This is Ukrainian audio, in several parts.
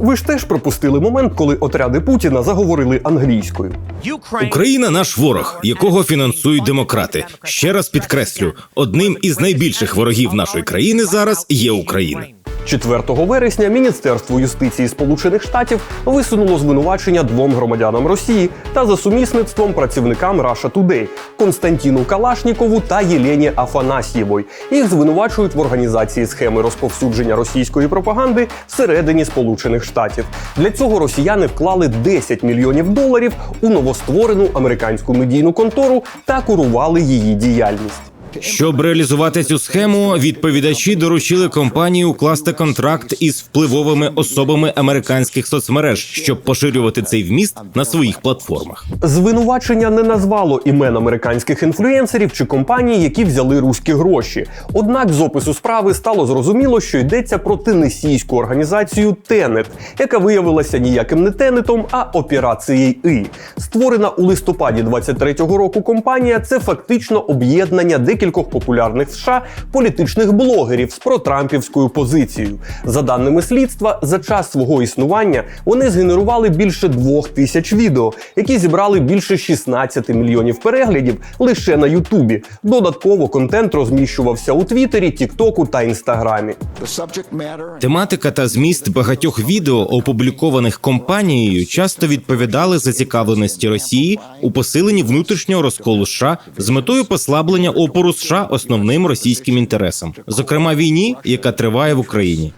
Ви ж теж пропустили момент, коли отряди Путіна заговорили англійською. Україна наш ворог, якого фінансують демократи. Ще раз підкреслю: одним із найбільших ворогів нашої країни зараз є Україна. 4 вересня Міністерство юстиції Сполучених Штатів висунуло звинувачення двом громадянам Росії та за сумісництвом працівникам Russia Today Константіну Калашнікову та Єлені Афанасьєвой. Їх звинувачують в організації схеми розповсюдження російської пропаганди всередині Сполучених Штатів. Для цього росіяни вклали 10 мільйонів доларів у новостворену американську медійну контору та курували її діяльність. Щоб реалізувати цю схему, відповідачі доручили компанії укласти контракт із впливовими особами американських соцмереж, щоб поширювати цей вміст на своїх платформах. Звинувачення не назвало імен американських інфлюенсерів чи компаній, які взяли руські гроші. Однак з опису справи стало зрозуміло, що йдеться про тенесійську організацію Тенет, яка виявилася ніяким не Тенетом, а операцією І. Створена у листопаді 23-го року компанія це фактично об'єднання декількох популярних в США політичних блогерів з протрампівською позицією. За даними слідства, за час свого існування вони згенерували більше двох тисяч відео, які зібрали більше 16 мільйонів переглядів лише на Ютубі. Додатково контент розміщувався у Твіттері, Тіктоку та Інстаграмі. Тематика та зміст багатьох відео, опублікованих компанією, часто відповідали зацікавленості Росії у посиленні внутрішнього розколу США з метою послаблення опору США основним російським інтересам, зокрема війні, яка триває в Україні.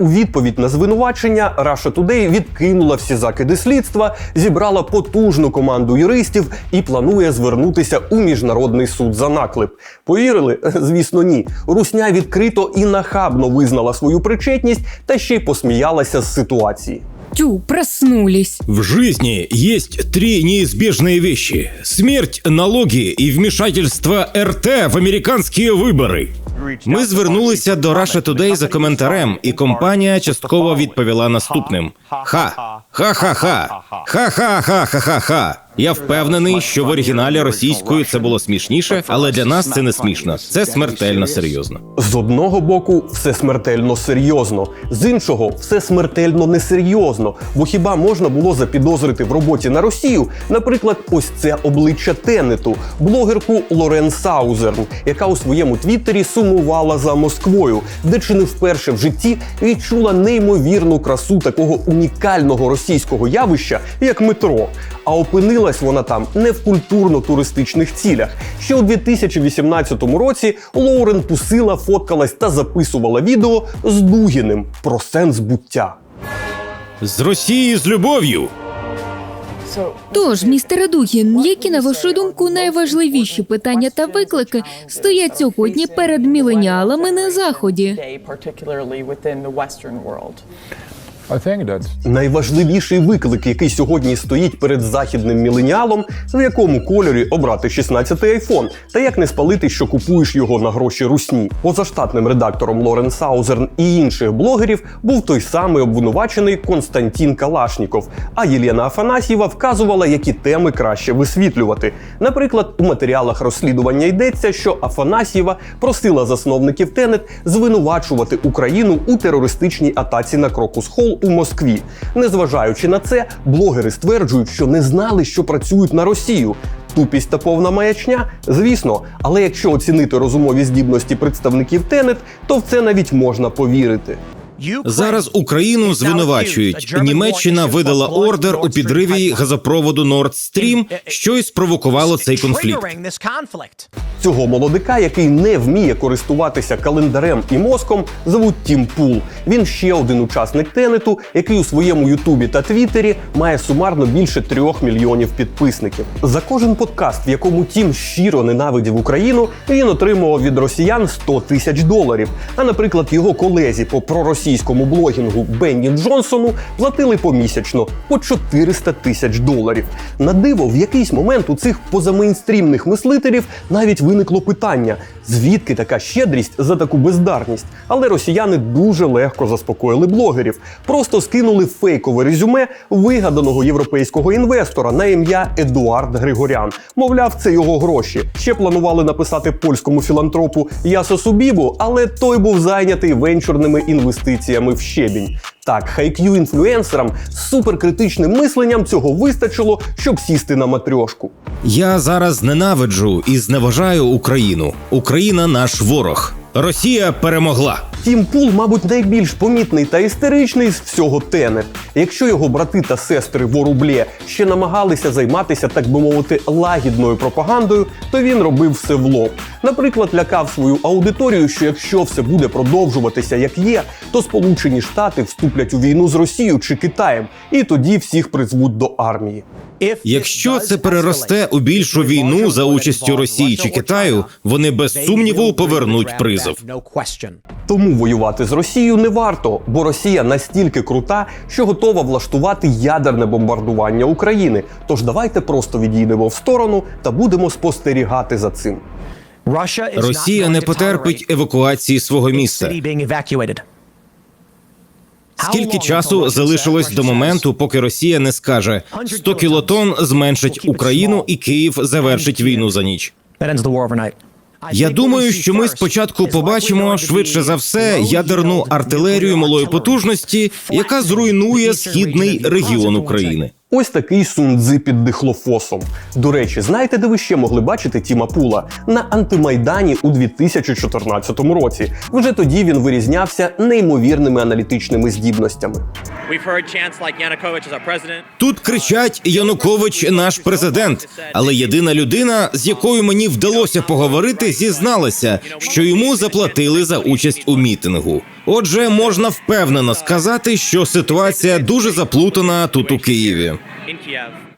У відповідь на звинувачення Russia Today відкинула всі закиди слідства, зібрала потужну команду юристів і планує звернутися у міжнародний суд за наклеп. Повірили? Звісно, ні. Русня відкрито і нахабно визнала свою причетність та ще й посміялася з ситуації. Тю, проснулись. В жизни есть три неизбежные вещи: смерть, налоги и вмешательство РТ в американські вибори. Ми звернулися до Russia Today за коментарем, і компанія частково відповіла наступним: Ха, ха-ха-ха, ха-ха-ха-ха-ха-ха. Я впевнений, що в оригіналі російською це було смішніше, але для нас це не смішно. Це смертельно серйозно. З одного боку, все смертельно серйозно, з іншого, все смертельно несерйозно. Бо хіба можна було запідозрити в роботі на Росію, наприклад, ось це обличчя Тенету, блогерку Лорен Саузерн, яка у своєму твіттері сумувала за Москвою, де чи не вперше в житті відчула неймовірну красу такого унікального російського явища, як метро. А опинилась вона там не в культурно-туристичних цілях. Ще у 2018 році Лоурен тусила, фоткалась та записувала відео з Дугіним про сенс буття. З Росії з любов'ю. Тож, містере Дугін, які на вашу думку найважливіші питання та виклики стоять сьогодні перед міленіалами на заході? That Найважливіший виклик, який сьогодні стоїть перед західним міленіалом, в якому кольорі обрати 16-й айфон, та як не спалити, що купуєш його на гроші русні. Позаштатним редактором Лорен Саузерн і інших блогерів був той самий обвинувачений Константін Калашніков. А Єлена Афанасьєва вказувала, які теми краще висвітлювати. Наприклад, у матеріалах розслідування йдеться, що Афанасьєва просила засновників Тенет звинувачувати Україну у терористичній атаці на Крокус Холл у Москві. Незважаючи на це, блогери стверджують, що не знали, що працюють на Росію. Тупість та повна маячня, звісно, але якщо оцінити розумові здібності представників Тенет, то в це навіть можна повірити. Зараз Україну звинувачують. Німеччина видала ордер у підриві газопроводу Nord Stream, що й спровокувало цей конфлікт. Цього молодика, який не вміє користуватися календарем і мозком, звуть Тім Пул. Він ще один учасник Тенету, який у своєму Ютубі та Твіттері має сумарно більше трьох мільйонів підписників. За кожен подкаст, в якому Тім щиро ненавидів Україну, він отримував від росіян 100 тисяч доларів. А наприклад, його колезі по проросійській російському блогінгу Бенні Джонсону платили помісячно по 400 тисяч доларів. На диво, в якийсь момент у цих позамейнстрімних мислителів навіть виникло питання, звідки така щедрість за таку бездарність. Але росіяни дуже легко заспокоїли блогерів, просто скинули фейкове резюме вигаданого європейського інвестора на ім'я Едуард Григорян. Мовляв, це його гроші. Ще планували написати польському філантропу Ясо Субібу, але той був зайнятий венчурними інвестиціями в щебінь. Так, хайкю інфлюенсерам з суперкритичним мисленням цього вистачило, щоб сісти на матрьошку. Я зараз ненавиджу і зневажаю Україну. Україна наш ворог. Росія перемогла. Тім Пул, мабуть, найбільш помітний та істеричний з всього Тенет. Якщо його брати та сестри в Орублє ще намагалися займатися, так би мовити, лагідною пропагандою, то він робив все в лоб. Наприклад, лякав свою аудиторію, що якщо все буде продовжуватися як є, то Сполучені Штати вступлять у війну з Росією чи Китаєм, і тоді всіх призвуть до армії. Якщо це переросте у більшу війну за участю Росії чи Китаю, вони без сумніву повернуть призов. Тому воювати з Росією не варто, бо Росія настільки крута, що готова влаштувати ядерне бомбардування України. Тож давайте просто відійдемо в сторону та будемо спостерігати за цим. Росія не потерпить евакуації свого міста. Скільки часу залишилось до моменту, поки Росія не скаже 100 кілотон зменшить Україну і Київ завершить війну за ніч? Я думаю, що ми спочатку побачимо швидше за все ядерну артилерію малої потужності, яка зруйнує східний регіон України. Ось такий сундзи під дихлофосом. До речі, знаєте, де ви ще могли бачити Тіма Пула? На антимайдані у 2014 році. Вже тоді він вирізнявся неймовірними аналітичними здібностями. Тут кричать Янукович наш президент. Але єдина людина, з якою мені вдалося поговорити, зізналася, що йому заплатили за участь у мітингу. Отже, можна впевнено сказати, що ситуація дуже заплутана тут у Києві.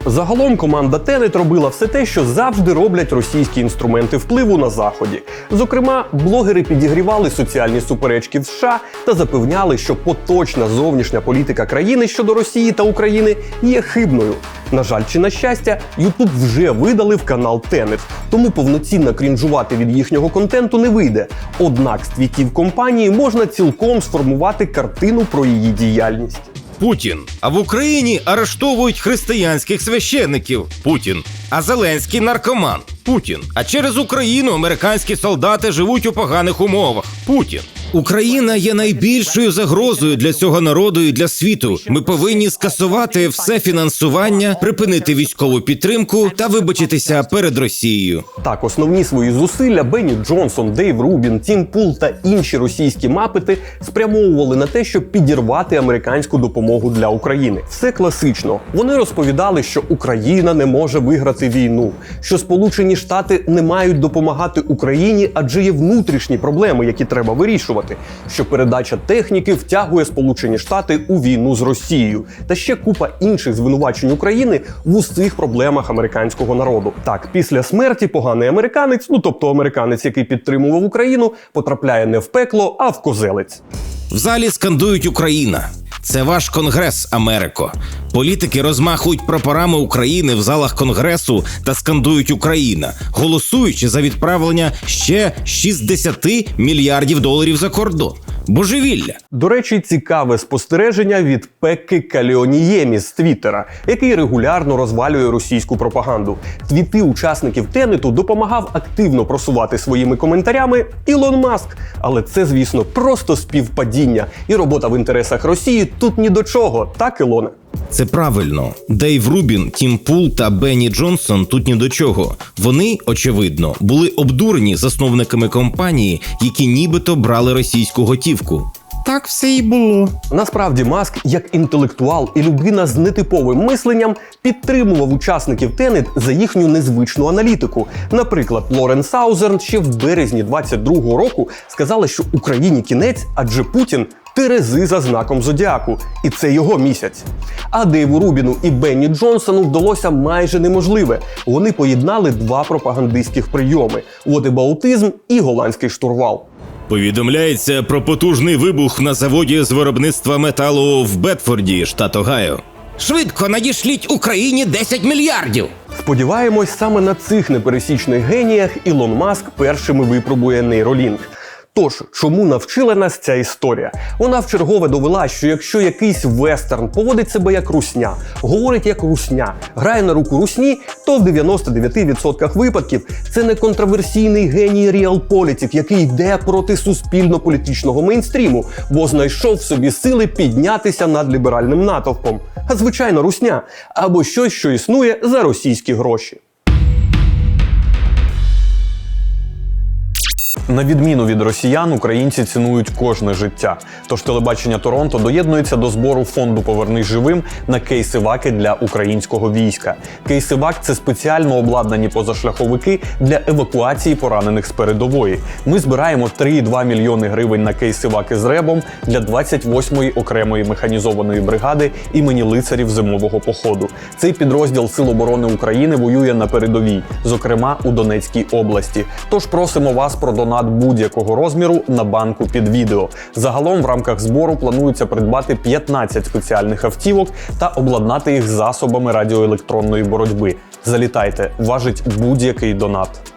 Загалом команда Тенет робила все те, що завжди роблять російські інструменти впливу на заході. Зокрема, блогери підігрівали соціальні суперечки в США та запевняли, що поточна зовнішня політика країни щодо Росії та України є хибною. На жаль, чи на щастя, YouTube вже видалив канал Тенет, тому повноцінно крінжувати від їхнього контенту не вийде. Однак з твітів компанії можна цілком сформувати картину про її діяльність. Путін. А в Україні арештовують християнських священників. Путін. А Зеленський наркоман. Путін. А через Україну американські солдати живуть у поганих умовах. Путін. Україна є найбільшою загрозою для цього народу і для світу. Ми повинні скасувати все фінансування, припинити військову підтримку та вибачитися перед Росією. Так, основні свої зусилля Бенні Джонсон, Дейв Рубін, Тім Пул та інші російські мапити спрямовували на те, щоб підірвати американську допомогу для України. Все класично. Вони розповідали, що Україна не може виграти війну, що Сполучені Штати не мають допомагати Україні, адже є внутрішні проблеми, які треба вирішувати. Що передача техніки втягує Сполучені Штати у війну з Росією, та ще купа інших звинувачень України в усіх проблемах американського народу. Так, після смерті поганий американець, ну тобто американець, який підтримував Україну, потрапляє не в пекло, а в козелець. В залі скандують Україна. Це ваш конгрес, Америко. Політики розмахують прапорами України в залах конгресу та скандують Україна, голосуючи за відправлення ще 60 мільярдів доларів за кордон. Божевілля. До речі, цікаве спостереження від Пекки Каліоніємі з Твіттера, який регулярно розвалює російську пропаганду. Твіти учасників Тенету допомагав активно просувати своїми коментарями Ілон Маск. Але це, звісно, просто співпадіння, і робота в інтересах Росії тут ні до чого, так, Ілоне? Це правильно. Дейв Рубін, Тім Пул та Бенні Джонсон тут ні до чого. Вони, очевидно, були обдурені засновниками компанії, які нібито брали російську готівку. Так все і було. Насправді Маск, як інтелектуал і людина з нетиповим мисленням, підтримував учасників Тенет за їхню незвичну аналітику. Наприклад, Лорен Саузерн ще в березні 22-го року сказала, що Україні кінець, адже Путін. Терези за знаком зодіаку, і це його місяць. А Дейву Рубіну і Бенні Джонсону вдалося майже неможливе. Вони поєднали два пропагандистських прийоми: водибаутизм і голландський штурвал. Повідомляється про потужний вибух на заводі з виробництва металу в Бетфорді, штат Огайо. Швидко надішліть Україні 10 мільярдів. Сподіваємось, саме на цих непересічних геніях Ілон Маск першими випробує нейролінк. Тож, чому навчила нас ця історія? Вона вчергове довела, що якщо якийсь вестерн поводить себе як русня, говорить як русня, грає на руку русні, то в 99% випадків це не контроверсійний геній реалполітик, який йде проти суспільно-політичного мейнстріму, бо знайшов в собі сили піднятися над ліберальним натовпом. А звичайно, русня або щось, що існує за російські гроші. На відміну від росіян, українці цінують кожне життя. Тож телебачення Торонто доєднується до збору фонду Повернись живим на кейси-ваки для українського війська. Кейси-вак – це спеціально обладнані позашляховики для евакуації поранених з передової. Ми збираємо 3,2 мільйони гривень на кейси-ваки з ребом для 28-ї окремої механізованої бригади імені лицарів зимового походу. Цей підрозділ Сил оборони України воює на передовій, зокрема у Донецькій області. Тож просимо вас про донат будь-якого розміру на банку під відео. Загалом в рамках збору планується придбати 15 спеціальних автівок та обладнати їх засобами радіоелектронної боротьби. Залітайте, важить будь-який донат.